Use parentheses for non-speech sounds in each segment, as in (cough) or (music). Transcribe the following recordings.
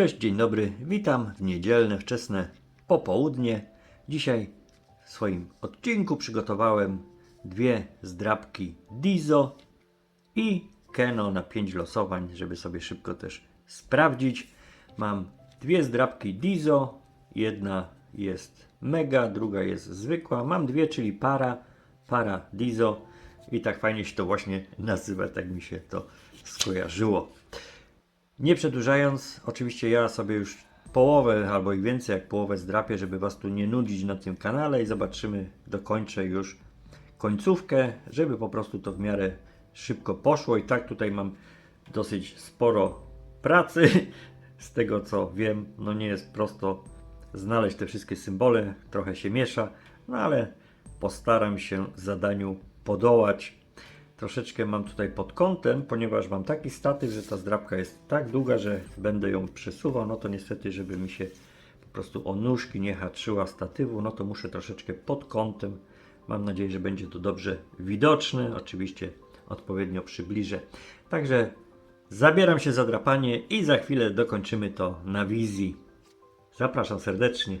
Cześć, dzień dobry. Witam w niedzielne, wczesne popołudnie. Dzisiaj w swoim odcinku przygotowałem dwie zdrabki Dizo i Keno na 5 losowań, żeby sobie szybko też sprawdzić. Mam dwie zdrabki Dizo, jedna jest mega, druga jest zwykła. Mam dwie, czyli para, para Dizo i tak fajnie się to właśnie nazywa, tak mi się to skojarzyło. Nie przedłużając, oczywiście ja sobie już połowę albo i więcej jak połowę zdrapię, żeby Was tu nie nudzić na tym kanale i zobaczymy, dokończę już końcówkę, żeby po prostu to w miarę szybko poszło i tak tutaj mam dosyć sporo pracy, (laughs) z tego co wiem, no nie jest prosto znaleźć te wszystkie symbole, trochę się miesza, no ale postaram się zadaniu podołać. Troszeczkę mam tutaj pod kątem, ponieważ mam taki statyw, że ta zdrabka jest tak długa, że będę ją przesuwał, no to niestety, żeby mi się po prostu o nóżki nie haczyła statywu, no to muszę troszeczkę pod kątem. Mam nadzieję, że będzie to dobrze widoczne. Oczywiście odpowiednio przybliżę. Także zabieram się za drapanie i za chwilę dokończymy to na wizji. Zapraszam serdecznie.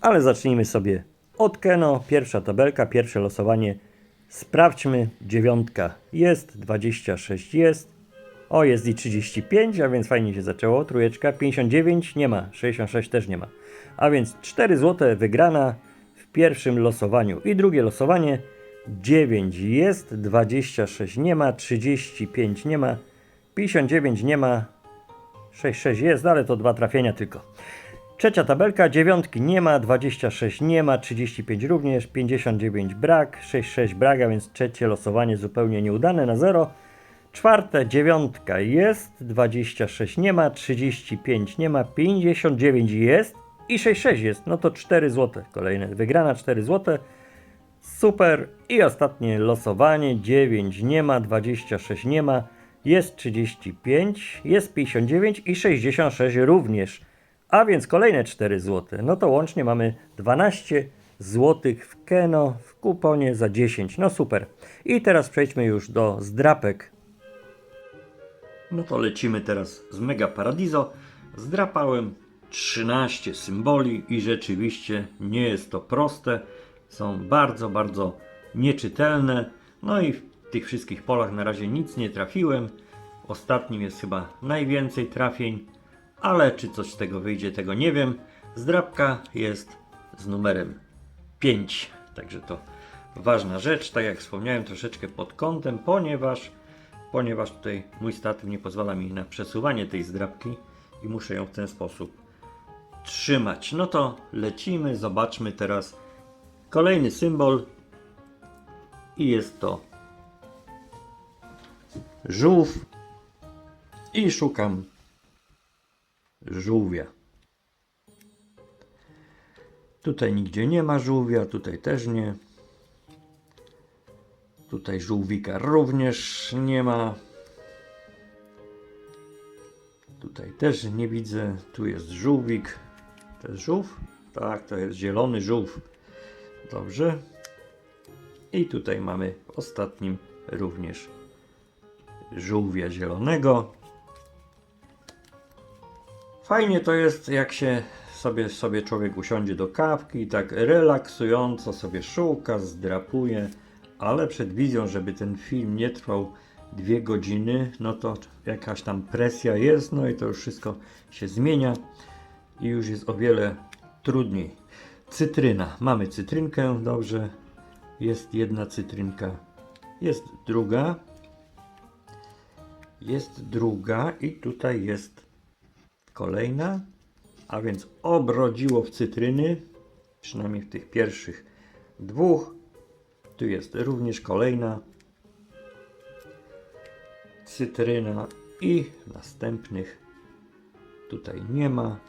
Ale zacznijmy sobie od Keno. Pierwsza tabelka, pierwsze losowanie. Sprawdźmy. Dziewiątka jest, 26 jest. O, jest i 35, a więc fajnie się zaczęło. Trójeczka, 59 nie ma, 66 też nie ma. A więc 4 zł wygrana w pierwszym losowaniu. I drugie losowanie. 9 jest, 26 nie ma, 35 nie ma, 59 nie ma, 66 jest, ale to dwa trafienia tylko. Trzecia tabelka, dziewiątki nie ma, 26 nie ma, 35 również, 59 brak, 66 brak, a więc trzecie losowanie zupełnie nieudane na 0. Czwarte, dziewiątka jest, 26 nie ma, 35 nie ma, 59 jest i 66 jest, no to 4 zł. Kolejne wygrana 4 zł. Super. I ostatnie losowanie. 9 nie ma, 26 nie ma, jest 35, jest 59 i 66 również. A więc kolejne 4 zł. No to łącznie mamy 12 zł w Keno w kuponie za 10. No super. I teraz przejdźmy już do zdrapek. No to lecimy teraz z Mega Paradiso. Zdrapałem 13 symboli i rzeczywiście nie jest to proste. Są bardzo, bardzo nieczytelne. No i w tych wszystkich polach na razie nic nie trafiłem. Ostatnim jest chyba najwięcej trafień, ale czy coś z tego wyjdzie, tego nie wiem. Zdrabka jest z numerem 5, także to ważna rzecz. Tak jak wspomniałem, troszeczkę pod kątem, ponieważ, ponieważ tutaj mój statyw nie pozwala mi na przesuwanie tej zdrabki i muszę ją w ten sposób trzymać. No to lecimy, zobaczmy teraz kolejny symbol i jest to żółw i szukam żółwia. Tutaj nigdzie nie ma żółwia, tutaj też nie. Tutaj żółwika również nie ma. Tutaj też nie widzę. Tu jest żółwik. To jest żółw? Tak, to jest zielony żółw. Dobrze. I tutaj mamy w ostatnim również żółwia zielonego. Fajnie to jest, jak się sobie, sobie człowiek usiądzie do kawki i tak relaksująco sobie szuka, zdrapuje, ale przed wizją, żeby ten film nie trwał dwie godziny, no to jakaś tam presja jest, no i to już wszystko się zmienia i już jest o wiele trudniej. Cytryna. Mamy cytrynkę, dobrze. Jest jedna cytrynka. Jest druga. Jest druga i tutaj jest kolejna. A więc obrodziło w cytryny. Przynajmniej w tych pierwszych dwóch. Tu jest również kolejna cytryna i następnych tutaj nie ma.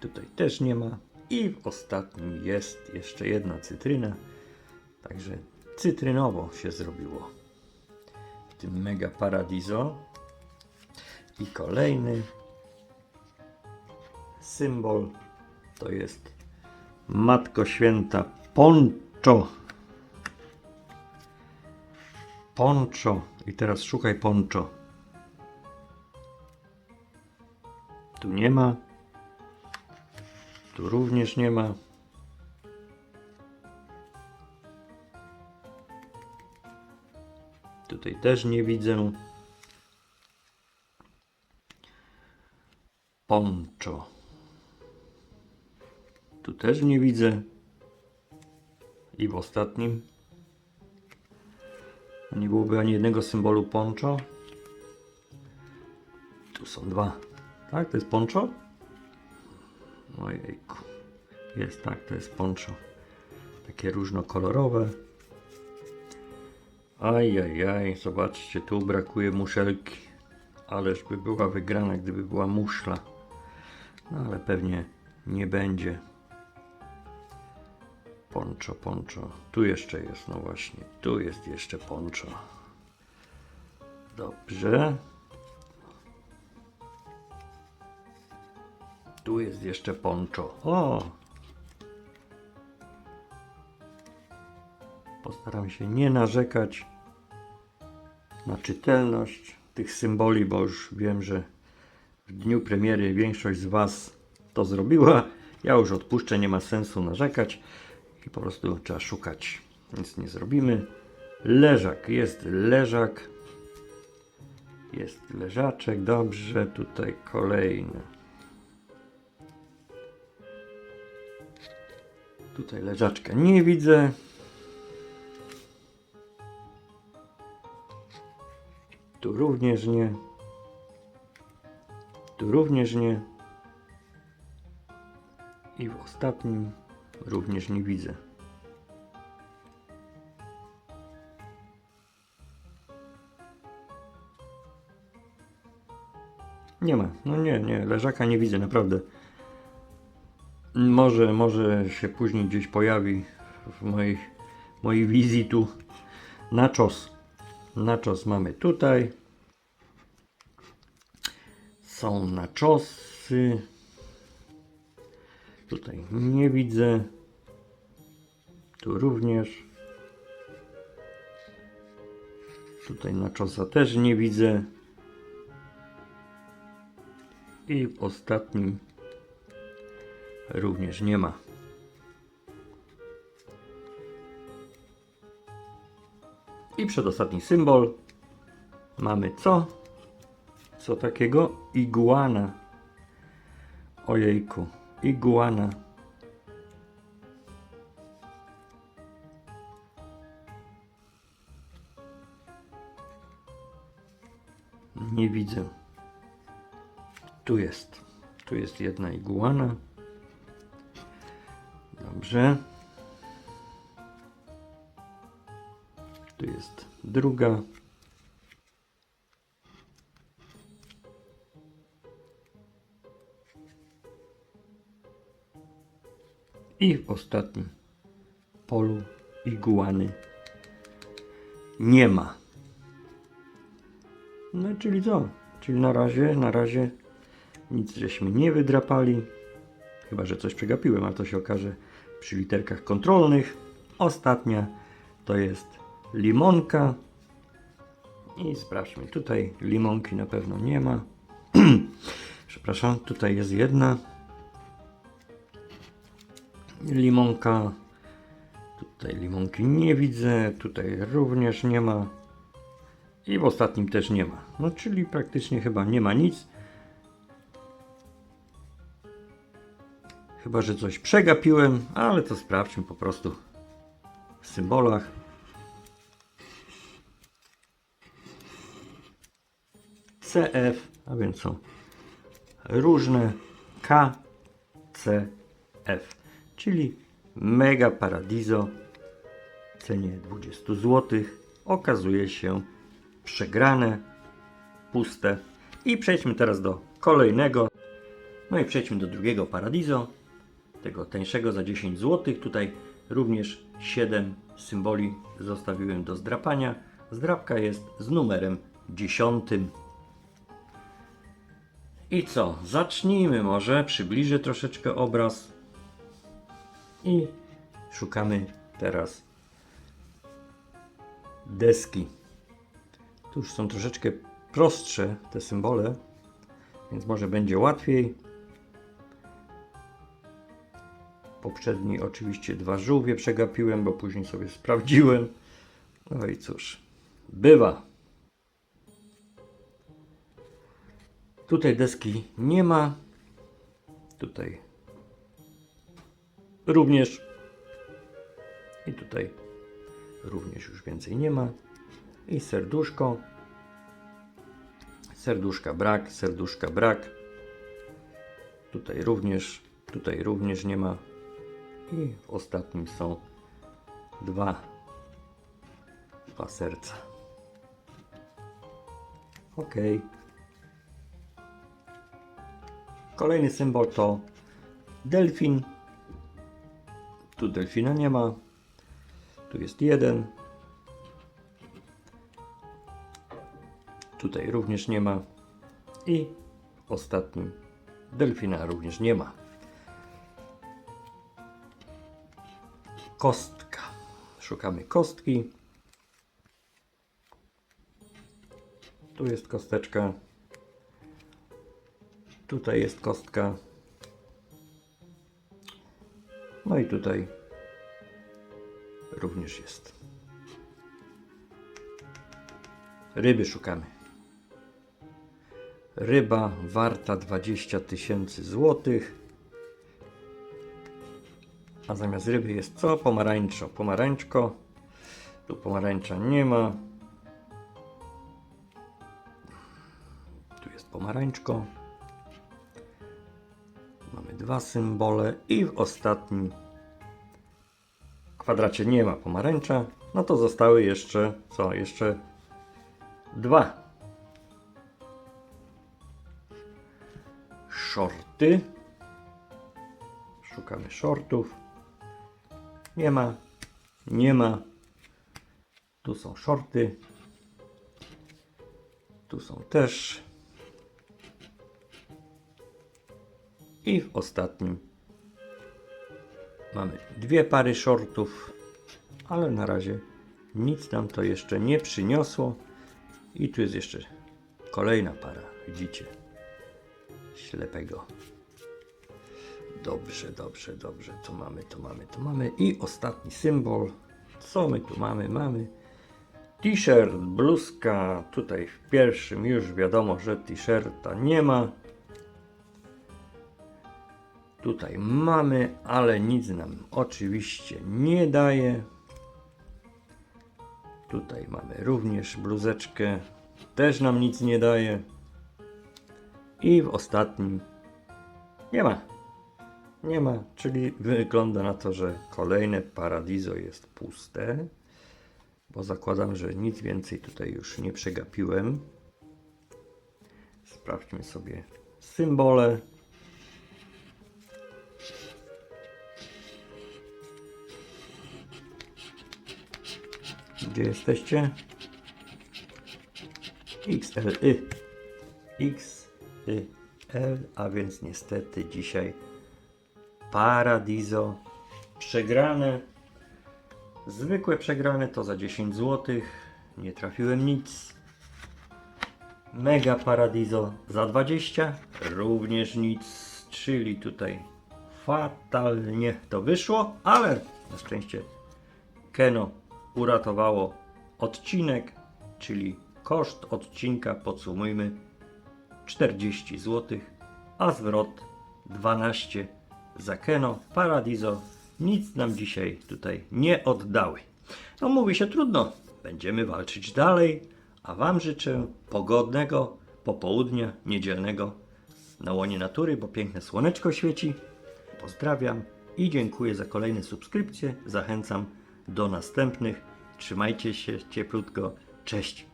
Tutaj też nie ma. I w ostatnim jest jeszcze jedna cytryna. Także cytrynowo się zrobiło. W tym mega paradiso. I kolejny symbol to jest Matko Święta Poncho. Poncho. I teraz szukaj poncho. Tu nie ma. Tu również nie ma. Tutaj też nie widzę. Poncho. Tu też nie widzę. I w ostatnim. Nie byłoby ani jednego symbolu poncho. Tu są dwa. Tak, to jest poncho? Ojejku. Jest tak, to jest poncho. Takie różnokolorowe. Ajajaj, zobaczcie, tu brakuje muszelki. Ależ by była wygrana, gdyby była muszla. No ale pewnie nie będzie. Poncho, poncho. Tu jeszcze jest, no właśnie. Tu jest jeszcze poncho. Dobrze. Tu jest jeszcze poncho. O! Postaram się nie narzekać na czytelność tych symboli, bo już wiem, że w dniu premiery większość z Was to zrobiła. Ja już odpuszczę, nie ma sensu narzekać i po prostu trzeba szukać. Nic nie zrobimy. Leżak, jest leżak. Jest leżaczek, dobrze. Tutaj kolejny. Tutaj leżaczka nie widzę. Tu również nie. Tu również nie. I w ostatnim również nie widzę. Nie ma. No nie, nie. Leżaka nie widzę, naprawdę. Może, może się później gdzieś pojawi w mojej, mojej wizji tu. Nachos. Nachos mamy tutaj. Są nachosy. Tutaj nie widzę. Tu również. Tutaj nachosa też nie widzę. I w ostatnim również nie ma. I przedostatni symbol mamy co? Co takiego? Iguana. Ojejku, iguana. Widzę. Tu jest. Tu jest jedna iguana. Dobrze. Tu jest druga. I w ostatnim polu iguany nie ma. No czyli co? Czyli na razie, na razie nic żeśmy nie wydrapali. Chyba, że coś przegapiłem, ale to się okaże przy literkach kontrolnych. Ostatnia to jest limonka. I sprawdźmy. Tutaj limonki na pewno nie ma. (clears throat) Przepraszam, tutaj jest jedna limonka. Tutaj limonki nie widzę. Tutaj również nie ma. I w ostatnim też nie ma. No czyli praktycznie chyba nie ma nic. Chyba, że coś przegapiłem, ale to sprawdźmy po prostu w symbolach. CF, a więc są różne KCF, czyli Mega Paradiso w cenie 20 zł okazuje się przegrane, puste. I przejdźmy teraz do kolejnego. No i przejdźmy do drugiego Paradiso, tego tańszego za 10 zł. Tutaj również 7 symboli zostawiłem do zdrapania. Zdrapka jest z numerem 10. I co? Zacznijmy może. Przybliżę troszeczkę obraz. I szukamy teraz deski. Tu już są troszeczkę prostsze te symbole. więc może będzie łatwiej. Poprzedni oczywiście dwa żółwie przegapiłem, bo później sobie sprawdziłem. No i cóż, bywa. Tutaj deski nie ma. Tutaj również. I tutaj również już więcej nie ma. I serduszko. Serduszka brak, serduszka brak. Tutaj również, tutaj również nie ma. I w ostatnim są dwa, dwa serca. Ok. Kolejny symbol to delfin. Tu delfina nie ma. Tu jest jeden. Tutaj również nie ma. I ostatnim delfina również nie ma. Kostka. Szukamy kostki. Tu jest kosteczka. Tutaj jest kostka. No i tutaj również jest. Ryby szukamy. Ryba warta 20 tysięcy złotych. A zamiast ryby jest co? Pomarańczo. Pomarańczko. Tu pomarańcza nie ma. Tu jest pomarańczko. Mamy dwa symbole i w ostatnim kwadracie nie ma pomarańcza. No to zostały jeszcze co? Jeszcze dwa. Shorty. Szukamy shortów. Nie ma. Nie ma. Tu są shorty. Tu są też. I w ostatnim mamy dwie pary shortów, ale na razie nic nam to jeszcze nie przyniosło. I tu jest jeszcze kolejna para, widzicie? Ślepego. Dobrze, dobrze, dobrze. To mamy, to mamy, to mamy. I ostatni symbol. Co my tu mamy? Mamy t-shirt, bluzka. Tutaj w pierwszym już wiadomo, że t-shirta nie ma. Tutaj mamy, ale nic nam oczywiście nie daje. Tutaj mamy również bluzeczkę. Też nam nic nie daje. I w ostatnim nie ma. Nie ma, czyli wygląda na to, że kolejne paradizo jest puste, bo zakładam, że nic więcej tutaj już nie przegapiłem. Sprawdźmy sobie symbole. Gdzie jesteście? XLY. XYL, a więc niestety dzisiaj Paradiso przegrane. Zwykłe przegrane to za 10 zł. Nie trafiłem nic. Mega Paradiso za 20. Również nic. Czyli tutaj fatalnie to wyszło, ale na szczęście Keno uratowało odcinek, czyli koszt odcinka podsumujmy 40 zł, a zwrot 12 za Keno, Paradiso nic nam dzisiaj tutaj nie oddały. No mówi się trudno, będziemy walczyć dalej, a Wam życzę pogodnego popołudnia niedzielnego na łonie natury, bo piękne słoneczko świeci. Pozdrawiam i dziękuję za kolejne subskrypcje. Zachęcam do następnych. Trzymajcie się cieplutko. Cześć.